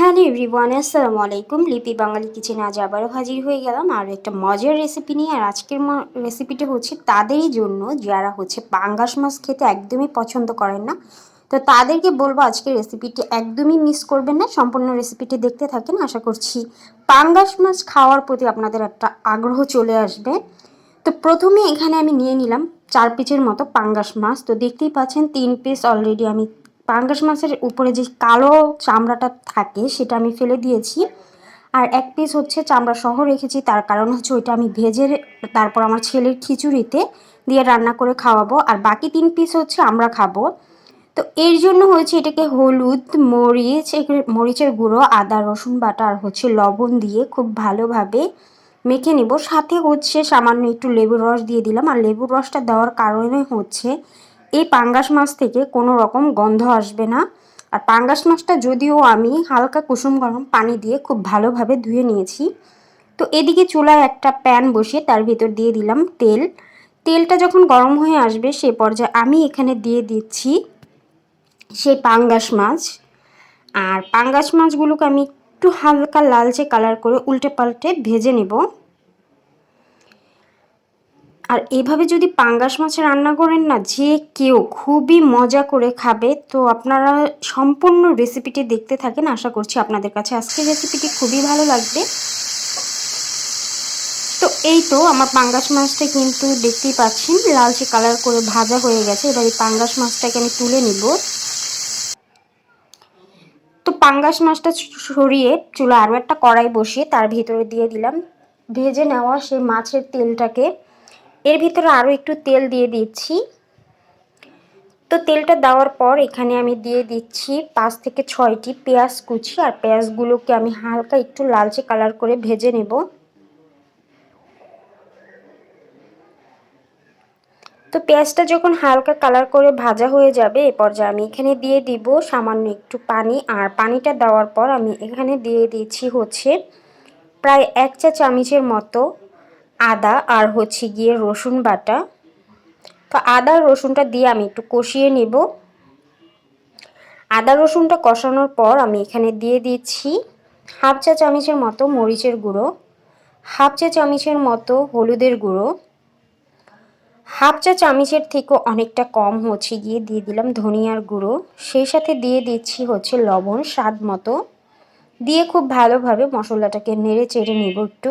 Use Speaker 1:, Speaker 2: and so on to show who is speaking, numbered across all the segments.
Speaker 1: Hello everyone আসসালামু আলাইকুম। লিপি বাঙালি কিচেনে আজ আবারও হাজির হয়ে গেলাম। আর একটা মজার রেসিপি নিয়ে, আর আজকের রেসিপিটা হচ্ছে তাদেরই জন্য, যারা হচ্ছে পাঙ্গাস মাছ খেতে একদমই পছন্দ করেন না। তো তাদেরকে বলব আজকের রেসিপিটি একদমই মিস করবেন না। সম্পূর্ণ রেসিপিটি দেখতে থাকেন, আশা করছি পাঙ্গাস মাছ খাওয়ার প্রতি আপনাদের একটা আগ্রহ চলে আসবে। তো প্রথমে এখানে আমি নিয়ে নিলাম চার পিসের মতো পাঙ্গাস মাছ। তো দেখতেই পাচ্ছেন, তিন পিস অলরেডি আমি পাঙ্গাস মাছের উপরে যে কালো চামড়াটা থাকে, সেটা আমি ফেলে দিয়েছি। আর এক পিস হচ্ছে চামড়া সহ রেখেছি, তার কারণ হচ্ছে ওইটা আমি ভেজে তারপর আমার ছেলের খিচুড়িতে দিয়ে রান্না করে খাওয়াবো। আর বাকি তিন পিস হচ্ছে আমরা খাব। তো এর জন্য হয়েছে এটাকে হলুদ, মরিচ মরিচের গুঁড়ো, আদা, রসুন বাটা আর হচ্ছে লবণ দিয়ে খুব ভালোভাবে মেখে নিব। সাথে হচ্ছে সামান্য একটু লেবুর রস দিয়ে দিলাম। আর লেবুর রসটা দেওয়ার কারণে হচ্ছে এই পাঙ্গাস মাছ থেকে কোনো রকম গন্ধ আসবে না। আর পাঙ্গাস মাছটা যদিও আমি হালকা কুসুম গরম পানি দিয়ে খুব ভালোভাবে ধুয়ে নিয়েছি। তো এদিকে চুলায় একটা প্যান বসিয়ে তার ভিতর দিয়ে দিলাম তেল। তেলটা যখন গরম হয়ে আসবে সে পর্যায়ে আমি এখানে দিয়ে দিচ্ছি সেই পাঙ্গাস মাছ। আর পাঙ্গাস মাছগুলোকে আমি একটু হালকা লালচে কালার করে উল্টে পাল্টে ভেজে নেব। আর এভাবে যদি পাঙ্গাস মাছ রান্না করেন না, যে কেউ খুবই মজা করে খাবে, তো আপনারা সম্পূর্ণ রেসিপিটি দেখতে থাকেন। আশা করছি আপনাদের কাছে আজকের রেসিপিটি খুবই ভালো লাগবে। তো এই তো আমার পাঙ্গাস মাছটা কিন্তু দেখতেই পাচ্ছেন, লালচে কালার করে ভাজা হয়ে গেছে। এবার এই পাঙ্গাস মাছটাকে আমি তুলে নিব। তো পাঙ্গাস মাছটা সরিয়ে চুলা আরও একটা কড়াই বসিয়ে তার ভিতরে দিয়ে দিলাম। ভেজে নেওয়া সেই মাছের তেলটাকে এর ভিতরে আরও একটু তেল দিয়ে দিচ্ছি। তো তেলটা দেওয়ার পর এখানে আমি দিয়ে দিচ্ছি পাঁচ থেকে ছয়টি পেঁয়াজ কুচি, আর পেঁয়াজগুলোকে আমি হালকা একটু লালচে কালার করে ভেজে নেব। তো পেঁয়াজটা যখন হালকা কালার করে ভাজা হয়ে যাবে, এ পর্যায়ে আমি এখানে দিয়ে দিব সামান্য একটু পানি, আর পানিটা দেওয়ার পর আমি এখানে দিয়ে দিচ্ছি হচ্ছে প্রায় এক চা চামচের মতো আদা আর হচ্ছে গিয়ে রসুন বাটা। তো আদা রসুনটা দিয়ে আমি একটু কষিয়ে নেব। আদা রসুনটা কষানোর পর আমি এখানে দিয়ে দিচ্ছি হাফ চা চামচের মতো মরিচের গুঁড়ো, হাফ চা চামচের মতো হলুদের গুঁড়ো, হাফ চা চামচের থেকেও অনেকটা কম হচ্ছে গিয়ে দিয়ে দিলাম ধনিয়ার গুঁড়ো। সেই সাথে দিয়ে দিচ্ছি হচ্ছে লবণ স্বাদ মতো। দিয়ে খুব ভালোভাবে মশলাটাকে নেড়ে চেড়ে নেব একটু।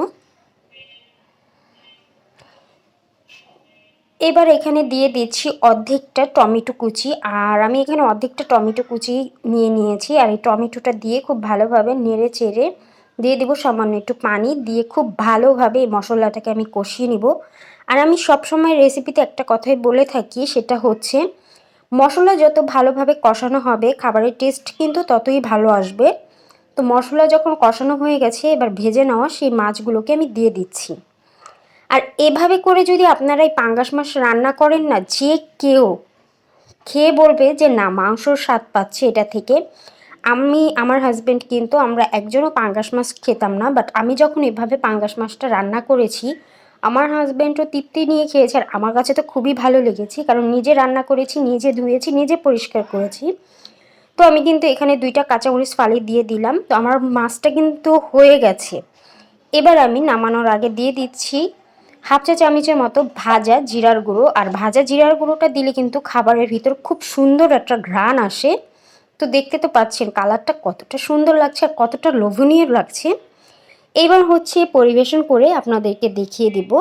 Speaker 1: এবার এখানে দিয়ে দিচ্ছি অর্ধেকটা টমেটো কুচি। আর আমি এখানে অর্ধেকটা টমেটো কুচি নিয়ে নিয়েছি। আর এই টমেটোটা দিয়ে খুব ভালোভাবে নেড়ে চেড়ে দিয়ে দেবো সামান্য একটু পানি। দিয়ে খুব ভালোভাবে এই মশলাটাকে আমি কষিয়ে নিব। আর আমি সবসময় রেসিপিতে একটা কথাই বলে থাকি, সেটা হচ্ছে মশলা যত ভালোভাবে কষানো হবে, খাবারের টেস্ট কিন্তু ততই ভালো আসবে। তো মশলা যখন কষানো হয়ে গেছে, এবার ভেজে নেওয়া সেই মাছগুলোকে আমি দিয়ে দিচ্ছি। আর এভাবে করে যদি আপনারা এই পাঙ্গাস মাছ রান্না করেন না, যে কেউ খেয়ে বলবে যে, না, মাংসর স্বাদ পাচ্ছে এটা থেকে। আমি, আমার হাজব্যান্ড কিন্তু আমরা একজনও পাঙ্গাস মাছ খেতাম না বাট আমি যখন এভাবে পাঙ্গাস মাছটা রান্না করেছি, আমার হাজব্যান্ডও তৃপ্তি নিয়ে খেয়েছে আর আমার কাছে তো খুবই ভালো লেগেছে, কারণ নিজে রান্না করেছি, নিজে ধুয়েছি, নিজে পরিষ্কার করেছি। তো আমি কিন্তু এখানে দুইটা কাঁচামরিচ ফালি দিয়ে দিলাম, তো আমার মাছটা কিন্তু হয়ে গেছে। এবার আমি নামানোর আগে দিয়ে দিচ্ছি হাফ চা চামচের মতো ভাজা জিরার গুঁড়ো। আর ভাজা জিরার গুঁড়োটা দিলে কিন্তু খাবারের ভিতর খুব সুন্দর একটা ঘ্রাণ আসে। তো দেখতে তো পাচ্ছেন কালারটা কতটা সুন্দর লাগছে আর কতটা লোভনীয় লাগছে। এবার হচ্ছে পরিবেশন করে আপনাদেরকে দেখিয়ে দিব।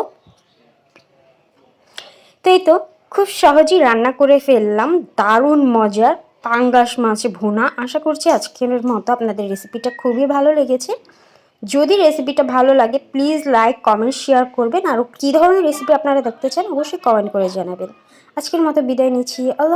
Speaker 1: তো এই তো খুব সহজেই রান্না করে ফেললাম। দারুণ মজার পাঙ্গাস মাছ ভুনা। আশা করছি আজকের মতো আপনাদের রেসিপিটা খুবই ভালো লেগেছে। যদি রেসিপিটা ভালো লাগে প্লিজ লাইক কমেন্ট শেয়ার করবেন। আর কী ধরনের রেসিপি আপনারা দেখতে চান, অবশ্যই কমেন্ট করে জানাবেন। আজকের মতো বিদায় নিচ্ছি। আল্লাহ